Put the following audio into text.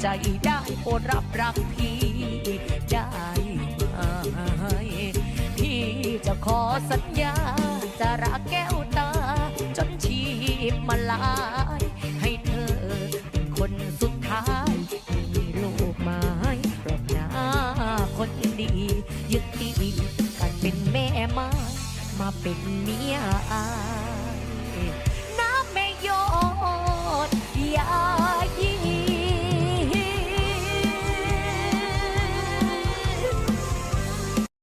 ใจได้โปรดรับรักพี่ได้ไหมพี่จะขอสัญญา จะรักแก้วตา จนชีพมาลาย ให้เธอเป็นคนสุดท้ายมีลูกไม้รอบหน้าคนดี ยึดติกันเป็นแม่ไม้มาเป็นเมีย